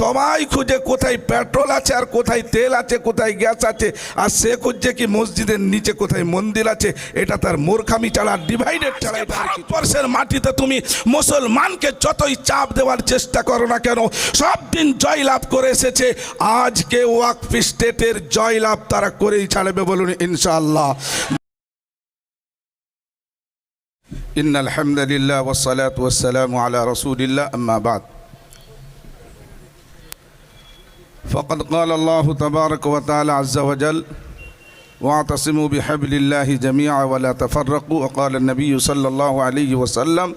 সবাই খুঁজে কোথায় পেট্রোল আছে আর কোথায় তেল আছে, কোথায় গ্যাস আছে, আর সে খুঁজছে কি মসজিদের নিচে কোথায় মন্দির আছে, এটা তার মূর্খামি ছাড়া ডিভাইডেড চালায় ভারতবর্ষের মাটিতে তুমি মুসলমানকে যতই চাপ দেওয়ার চেষ্টা করো না কেন, সব দিন জয়লাভ করে এসেছে, আজকে ওয়াকফ স্টেটের জয়লাভ তারা করেই ছাড়বে বলুন ইনশাল্লাহ ইন্নাল হামদুলিল্লাহ ওয়াসসালাতু ওয়াসসালামু আলা রাসূলিল্লাহ, আম্মা বাদ। فقد قال الله تبارك وتعالى عز وجل واعتصموا بحبل الله جميعا ولا تفرقوا وقال النبي صلى الله عليه وسلم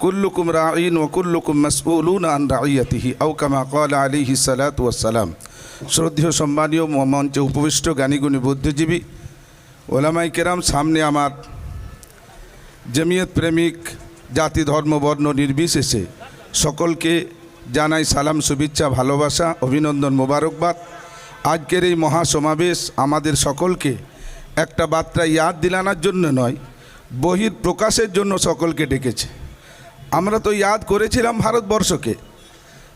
كلكم راعين وكلكم مسؤولون عن رعيته أو كما قال عليه الصلاة والسلام শ্রদ্ধেয় সম্মানীয় মঞ্চে উপবিষ্ট জ্ঞানীগুণী বুদ্ধিজীবী ওলামাই কেরাম সামনে আমার জমিয়ত প্রেমিক জাতি ধর্ম বর্ণ নির্বিশেষে সকলকে জানাই সালাম, শুভেচ্ছা, ভালোবাসা, অভিনন্দন মোবারকবাদ। আজকের এই মহাসমাবেশ আমাদের সকলকে একটা বার্তা ইয়াদ দিলানার জন্য নয়, বহির প্রকাশের জন্য সকলকে ডেকেছে। আমরা তো ইয়াদ করেছিলাম ভারতবর্ষকে।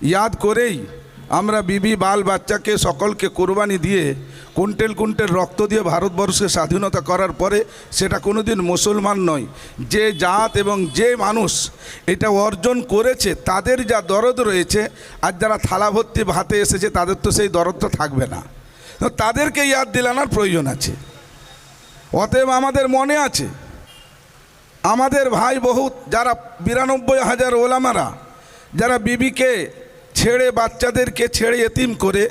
ইয়াদ করেই আমরা বিবি বাল বাচ্চাকে সকলকে কোরবানি দিয়ে কুইন্টেল কুইন্টেল রক্ত দিয়ে ভারতবর্ষে স্বাধীনতা করার পরে সেটা কোনোদিন মুসলমান নয়। যে জাত এবং যে মানুষ এটা অর্জন করেছে, তাদের যা দরদ রয়েছে, আর যারা থালা ভর্তি ভাতে এসেছে, তাদের তো সেই দরদ তো থাকবে না। তো তাদেরকে ইয়াদ দিলানোর প্রয়োজন আছে। অতএব আমাদের মনে আছে, আমাদের ভাই বহুত, যারা বিরানব্বই হাজার ওলামারা, যারা বিবিকে ছেড়ে বাচ্চাদেরকে ছেড়ে এতিম করে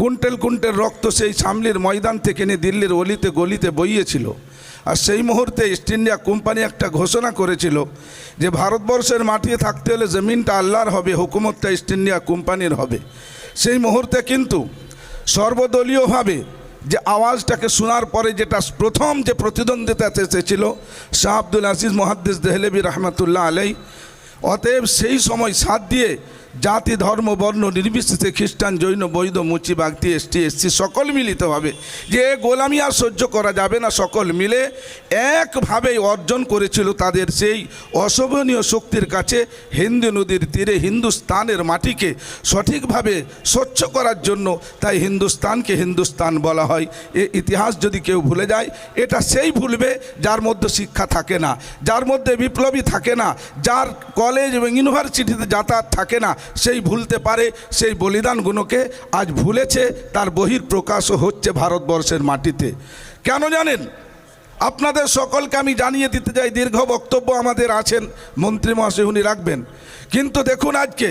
কুইন্টেল কুইন্টেল রক্ত সেই সামলির ময়দান থেকে নিয়ে দিল্লির অলিতে গলিতে বইয়েছিল। আর সেই মুহূর্তে ইস্ট ইন্ডিয়া কোম্পানি একটা ঘোষণা করেছিল যে ভারতবর্ষের মাটিতে থাকতে হলে জমিনটা আল্লাহর হবে, হুকুমতটা ইস্ট ইন্ডিয়া কোম্পানির হবে। সেই মুহূর্তে কিন্তু সর্বদলীয়ভাবে যে আওয়াজটাকে শোনার পরে যেটা প্রথম যে প্রতিদ্বন্দ্বিতাতে এসেছিল, শাহ আব্দুল আজিজ মহাদ্দিস দেহলেবি রহমতুল্লাহ আলাই অতএব সেই সময় সাথ দিয়ে জাতি, ধর্ম, বর্ণ, নির্বিশেষে খ্রিস্টান, জৈন, বৈধ, মুচি বাগতি এসটি এসছি সকল মিলিতভাবে যে গোলামি আর সহ্য করা যাবে না, সকল মিলে একভাবেই অর্জন করেছিল তাদের সেই অশোভনীয় শক্তির কাছে হিন্দু নদীর তীরে হিন্দুস্তানের মাটিকে সঠিকভাবে স্বচ্ছ করার জন্য তাই হিন্দুস্তানকে হিন্দুস্তান বলা হয়। এ ইতিহাস যদি কেউ ভুলে যায়, এটা সেই ভুলবে যার মধ্যে শিক্ষা থাকে না, যার মধ্যে বিপ্লবী থাকে না, যার কলেজ এবং ইউনিভার্সিটিতে যাতায়াত থাকে না, সেই ভুলতে পারে, সেই বলিদানগুলোকে আজ ভুলেছে, তার বহির প্রকাশও হচ্ছে ভারতবর্ষের মাটিতে। কেন জানেন? আপনাদের সকলকে আমি জানিয়ে দিতে চাই, দীর্ঘ বক্তব্য আমাদের আছেন, মন্ত্রী মহাশয় উনি রাখবেন। কিন্তু দেখুন আজকে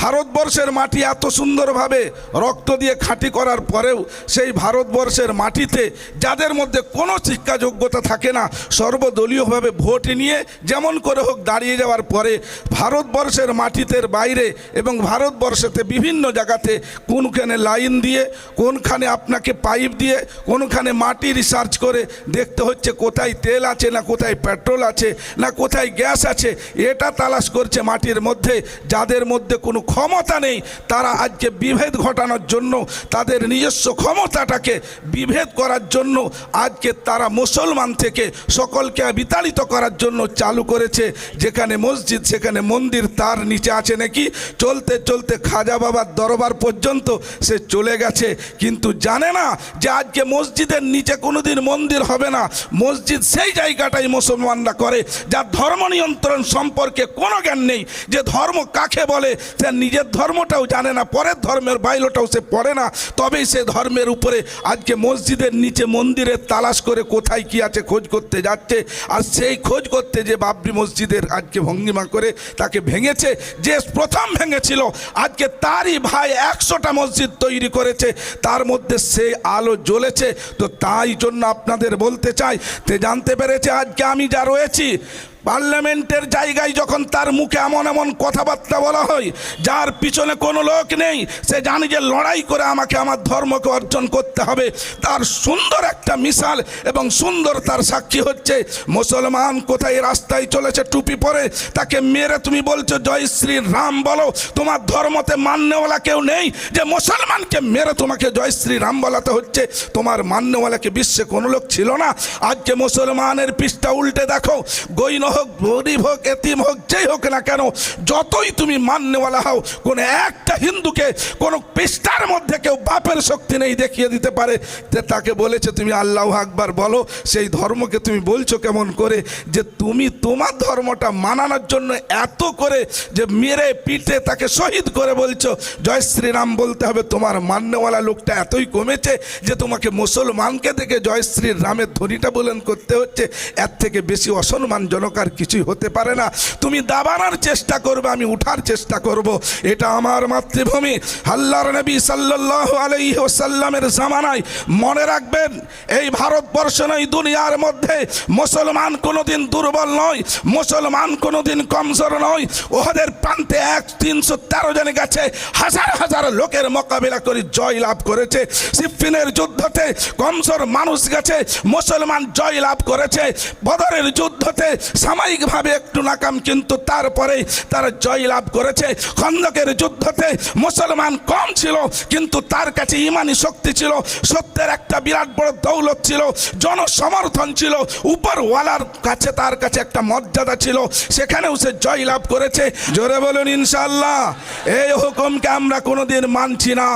ভারতবর্ষের মাটি এত সুন্দরভাবে রক্ত দিয়ে খাঁটি করার পরেও সেই ভারতবর্ষের মাটিতে যাদের মধ্যে কোনো শিক্ষা যোগ্যতা থাকে না, সর্বদলীয়ভাবে ভোট নিয়ে যেমন করে হোক দাঁড়িয়ে যাওয়ার পরে ভারতবর্ষের মাটিতে বাইরে এবং ভারতবর্ষেতে বিভিন্ন জায়গাতে কোনখানে লাইন দিয়ে, কোনখানে আপনাকে পাইপ দিয়ে, কোনখানে মাটি রিসার্চ করে দেখতে হচ্ছে কোথায় তেল আছে না কোথায় পেট্রোল আছে না কোথায় গ্যাস আছে, এটা তালাশ করছে মাটির মধ্যে, যাদের মধ্যে কোনো ক্ষমতা নেই, তারা আজকে বিভেদ ঘটানোর জন্য, তাদের নিজস্ব ক্ষমতাটাকে বিভেদ করার জন্য আজকে তারা মুসলমান থেকে সকলকে বিতাড়িত করার জন্য চালু করেছে। যেখানে মসজিদ, সেখানে মন্দির, তার নিচে আছে নাকি? চলতে চলতে খাজা বাবার দরবার পর্যন্ত সে চলে গেছে। কিন্তু জানে না যে আজকে মসজিদের নিচে কোনোদিন মন্দির হবে না। মসজিদ সেই জায়গাটাই মুসলমানরা করে, যার ধর্ম নিয়ন্ত্রণ সম্পর্কে কোনো জ্ঞান নেই। যে ধর্ম কাকে বলে, সে নিজের ধর্মটাও জানে না, পরের ধর্মের বাইলোটাও সে পড়ে না। তবেই সে ধর্মের উপরে আজকে মসজিদের নিচে মন্দিরের তালাশ করে কোথায় কি আছে খোঁজ করতে যাচ্ছে। আর সেই খোঁজ করতে যে বাবরি মসজিদের আজকে ভঙ্গিমা করে তাকে ভেঙেছে, যে প্রথম ভেঙেছিল, আজকে তারই ভাই একশোটা মসজিদ তৈরি করেছে, তার মধ্যে সে আলো জ্বলেছে। তো তাই জন্য আপনাদের বলতে চাই, তে জানতে পেরেছে আজকে আমি যা রয়েছি পার্লামেন্টের জায়গায় যখন তার মুখে এমন এমন কথাবার্তা বলা হয়, যার পিছনে কোনো লোক নেই, সে জানে যে লড়াই করে আমাকে আমার ধর্মকে অর্জন করতে হবে। তার সুন্দর একটা মিশাল এবং সুন্দর তার সাক্ষী হচ্ছে, মুসলমান কোথায় রাস্তায় চলেছে টুপি পরে, তাকে মেরে তুমি বলছো, জয় শ্রী রাম বলো। তোমার ধর্মতে মান্যওয়ালা কেউ নেই যে মুসলমানকে মেরে তোমাকে জয় শ্রী রাম বলাতে হচ্ছে। তোমার মান্যওয়ালাকে বিশ্বে কোনো লোক ছিল না। আজকে মুসলমানের পৃষ্ঠা উল্টে দেখো, গৈন হোক গরিব হোক, এতিম হোক, যেই হোক না কেন, যতই তুমি মান্যওয়ালা হও, কোন একটা হিন্দুকে, কোন পৃষ্ঠার মধ্যে কেউ বাপের শক্তি নেই দেখিয়ে দিতে পারে, যে তাকে বলেছে তুমি আল্লাহ আকবার বলো, সেই ধর্মকে তুমি বলছো কেমন করে, যে তুমি তোমার ধর্মটা মানানোর জন্য এত করে, যে মেরে পিটে তাকে শহীদ করে বলছো, জয় শ্রীরাম বলতে হবে, তোমার মান্যওয়ালা লোকটা এতই কমেছে, যে তোমাকে মুসলমানকে দেখে জয় শ্রী রামের ধ্বনিটা বলেন করতে হচ্ছে, এর থেকে বেশি অসম্মানজনক আর কিছুই হতে পারে না। তুমি দাবানোর চেষ্টা করবে, আমি উঠার চেষ্টা করব। এটা আমার মাতৃভূমি। আল্লাহর নবী সাল্লাল্লাহু আলাইহি ওয়াসাল্লামের জামানায় মনে রাখবেন, এই ভারতবর্ষ নয়, দুনিয়ার মধ্যে মুসলমান কোনোদিন দুর্বল নয়, মুসলমান কোনোদিন কমজোর নয়। ওদের প্রান্তে এক তিনশো তেরো জন গেছে, হাজার হাজার লোকের মোকাবিলা করে জয় লাভ করেছে। সিফিনের যুদ্ধতে কমজোর মানুষ গেছে, মুসলমান জয় লাভ করেছে। বদরের যুদ্ধতে সাময়িকভাবে একটু নাকাম কিন্তু তারপরে তারা জয় লাভ করেছে। খন্দকের যুদ্ধতে মুসলমান কম ছিল, কিন্তু তার কাছে ইমানি শক্তি ছিল। সত্যের একটা বিরাট বড় দৌলত ছিল, জনসমর্থন ছিল। উপরওয়ালার কাছে তার কাছে একটা মর্যাদা ছিল, সেখানেও সে জয় লাভ করেছে। জোরে বলুন ইনশাল্লাহ এই হুকুমকে আমরা কোনোদিন মানছি না,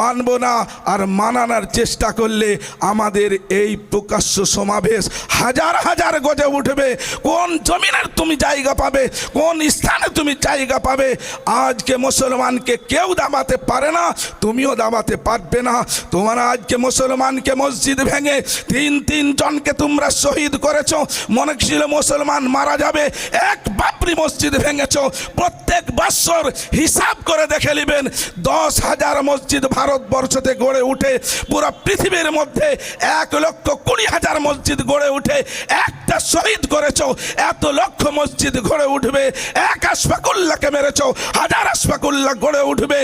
মানব না, আর মানানোর চেষ্টা করলে আমাদের এই প্রকাশ্য সমাবেশ হাজার হাজার গজে উঠবে। কোন জমিনের তুমি জায়গা পাবে, কোন স্থানে তুমি জায়গা পাবে। আজকে মুসলমানকে কেউ দাবাতে পারে না, তুমিও দাবাতে পারবে না। তোমার আজকে মুসলমানকে মসজিদ ভেঙে তিন তিন জনকে তোমরা শহীদ করেছ। মনে ছিল মুসলমান মারা যাবে, এক বাপরি মসজিদ ভেঙেছো। প্রত্যেক বৎসর হিসাব করে দেখে নেবেন, দশ হাজার মসজিদ ভারতবর্ষতে গড়ে উঠে, পুরো পৃথিবীর মধ্যে এক লক্ষ কুড়ি হাজার মসজিদ গড়ে উঠে, একটা শহীদ করেছ এত লক্ষ মসজিদ গড়ে উঠবে, এক আশফাকুল্লাহকে মেরেছো, হাজার আশফাকুল্লাহ গড়ে উঠবে,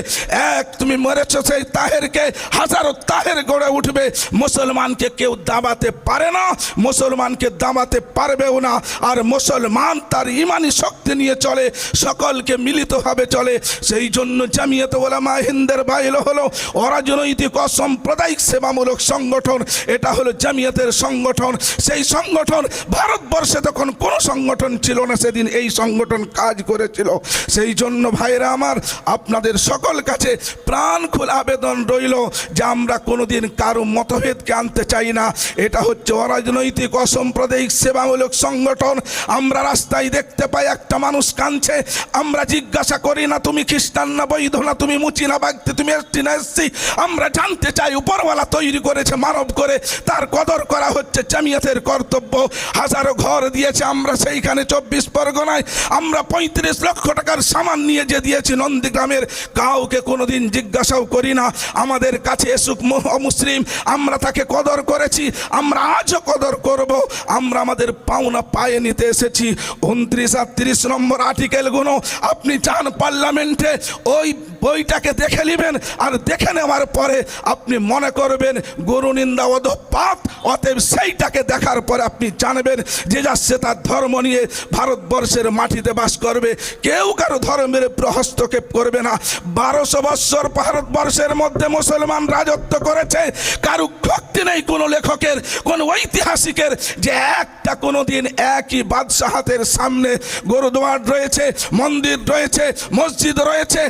এক তুমি মেরেছো সেই তাহেরকে, হাজারো তাহের গড়ে উঠবে। মুসলমানকে কেউ দাবাতে পারে না, মুসলমানকে দাবাতে পারবেও না, আর মুসলমান তার ইমানি শক্তি নিয়ে চলে, সকলকে মিলিতভাবে চলে। সেই জন্য জামিয়াত ওলামা হিন্দের বাইল হলো অরাজনৈতিক অসাম্প্রদায়িক সেবামূলক সংগঠন, এটা হলো জামিয়াতের সংগঠন। সেই সংগঠন ভারতবর্ষে তখন কোনো সংগঠন ছিল না, সেদিন এই সংগঠন কাজ করেছিল। সেই জন্য ভাইরা আমার, আপনাদের সকল কাছে প্রাণ খোলা আবেদন রইল যে আমরা কোনোদিন কারও মতভেদকে আনতে চাই না। এটা হচ্ছে অরাজনৈতিক, অসাম্প্রদায়িক, সেবামূলক সংগঠন। আমরা রাস্তায় দেখতে পাই একটা মানুষ কাঁদছে, আমরা জিজ্ঞাসা করি, না, তুমি খ্রিস্টান না বৈধ? না, তুমি মুচি না বাগতে তুমি এসছি না এসছি আমরা জানতে চাই, উপরওয়ালা তৈরি করেছে, মানব করে। তার কদর করা হচ্ছে জামিয়াতের কর্তব্য। হাজারো ঘর দিয়েছে, আমরা সেইখানে চব্বিশ পরগনায়, আমরা পঁয়ত্রিশ লক্ষ টাকার সামান নিয়ে যে দিয়েছি নন্দীগ্রামের, কাউকে কোনোদিন জিজ্ঞাসাও করি না। আমাদের কাছে এসুক মুসলিম আমরা তাকে কদর করেছি, আমরা আজও কদর করব, আমরা আমাদের পাওনা পায়ে নিতে এসেছি। উনত্রিশ আর তিরিশ নম্বর আর্টিকেলগুলো আপনি চান পার্লামেন্টে, ওই বইটাকে দেখে নেবেন আর দেখে নেওয়ার পরে আপনি মনে করবেন, গুরু নিন্দা অধপাত অতএব সেইটাকে দেখার পরে আপনি জানবেন যে যাচ্ছে তার ধর্ম নিয়ে ভারতবর্ষের মাটিতে বাস করবে। কেউ কারও ধর্মের হস্তক্ষেপ করবে না। বারোশো বৎসর ভারতবর্ষের মধ্যে মুসলমান রাজত্ব করেছে। কারু শক্তি নেই কোনো লেখকের, কোনো ঐতিহাসিকের যে একটা কোনো দিন একই বাদশাহাতের সামনে গুরুদুয়ার রয়েছে, মন্দির রয়েছে, মসজিদ রয়েছে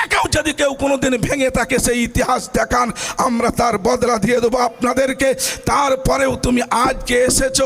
একটাকেও যদি কেউ কোনোদিন ভেঙে থাকে সেই ইতিহাস দেখান, আমরা তার বদলা দিয়ে দেবো আপনাদেরকে। তারপরেও তুমি আজকে এসেছ,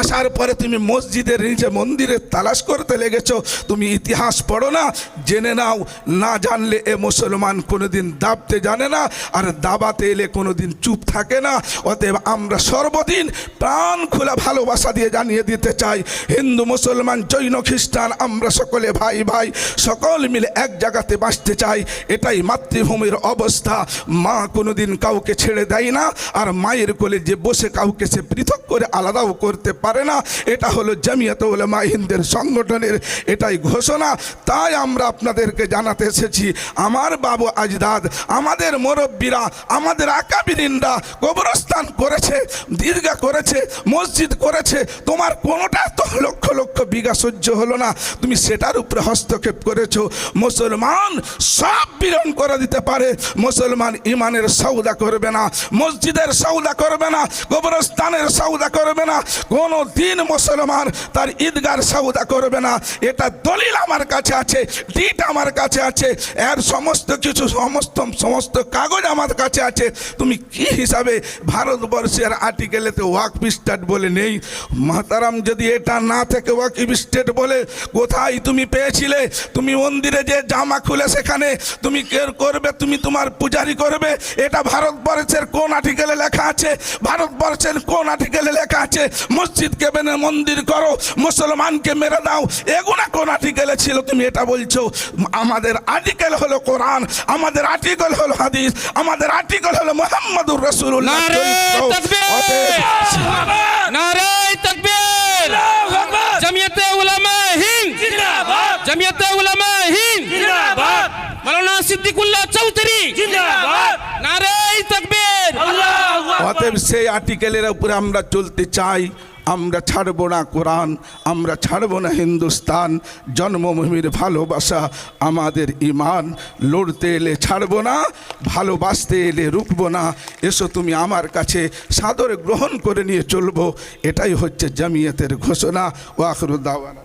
আসার পরে তুমি মসজিদের নিচে মন্দিরে তালাশ করতে লেগেছো। তুমি ইতিহাস পড়ো না, জেনে নাও, না জানলে এ মুসলমান কোনোদিন দাবতে জানে না, আর দাবাতে এলে কোনোদিন চুপ থাকে না। অতএব আমরা সর্বদিন প্রাণ খোলা ভালোবাসা দিয়ে জানিয়ে দিতে চাই, হিন্দু, মুসলমান, জৈন, খ্রিস্টান, আমরা সকলে ভাই ভাই, সকল মিলে এক জায়গাতে বাঁচতে চাই। এটাই মাতৃভূমির অবস্থা। মা কোনোদিন কাউকে ছেড়ে দেয় না, আর মায়ের কোলে যে বসে কাউকে সে পৃথক করে আলাদাও করতে পারে না, এটা হলো জামিয়াত মা হিন্দের সংগঠনের এটাই ঘোষণা। তাই আমরা আপনাদেরকে জানাতে এসেছি, আমার বাবু আজদাদ, আমাদের মুরব্বীরা, আমাদের আকাবিরিনরা কবরস্থান করেছে, দীর্ঘা করেছে, মসজিদ করেছে, তোমার কোনোটা তো লক্ষ লক্ষ বিঘা সহ্য হলো না। তুমি সেটার উপরে হস্তক্ষেপ করেছ। মুসলমান সব বিরণ করে দিতে পারে। মুসলমান ইমানের সৌদা করবে না, মসজিদের সৌদা করবে না, কবরস্থানের সৌদা করবে না, কোনো দিন মুসলমান তার ঈদগার সৌদা করবে না। এটা দলিল আমার কাছে আছে, ডিট আমার কাছে আছে, এর সমস্ত কিছু সমস্ত সমস্ত কাগজ আমার কাছে আছে। তুমি কি হিসাবে ভারতবর্ষের আর্টিকেলেতে ওয়াক স্টেট বলে নেই? মাতারাম যদি এটা না থেকে ওয়াক স্টেট বলে, কোথায় তুমি পেয়েছিলে? তুমি মন্দিরে যে জামা খুলে সেখানে তুমি কের করবে? তুমি তোমার পূজারি করবে? এটা ভারতবর্ষের কোন আর্টিকেলে লেখা আছে? ভারতবর্ষের কোন আর্টিকেলে লেখা আছে? মসজিদকে বেনে মন্দির করো মুসলমানকে মেরে দাও। এগুলা কোন আর্টিকেলে ছিল? তুমি এটা বলছো। আমাদের আর্টিকেল হলো কোরআন আমাদের আর্টিকেল হলো হাদিস আমাদের আর্টিকেল হলো মোহাম্মদুর রসুল্লাহ! নারায় তকবীর! জমিয়তে উলামা হিন্দ! জিন্দাবাদ! জমিয়তে উলামা হিন্দ! সিদ্দিকুল্লাহ চৌধুরী। জিন্দাবাদ। নারায় তকবীর। আল্লাহু অতএব সেই আর্টিকেলের উপরে আমরা চলতে চাই আমরা ছাড়বো না কোরআন আমরা ছাড়বো না হিন্দুস্তান জন্মভূমির ভালোবাসা আমাদের ইমান লড়তে এলে ছাড়বো না ভালোবাসতে এলে রুকবো না এসো তুমি আমার কাছে সাদরে গ্রহণ করে নিয়ে চলবো এটাই হচ্ছে জামিয়াতের ঘোষণা ওয়াখরুদ্দাওয়ানা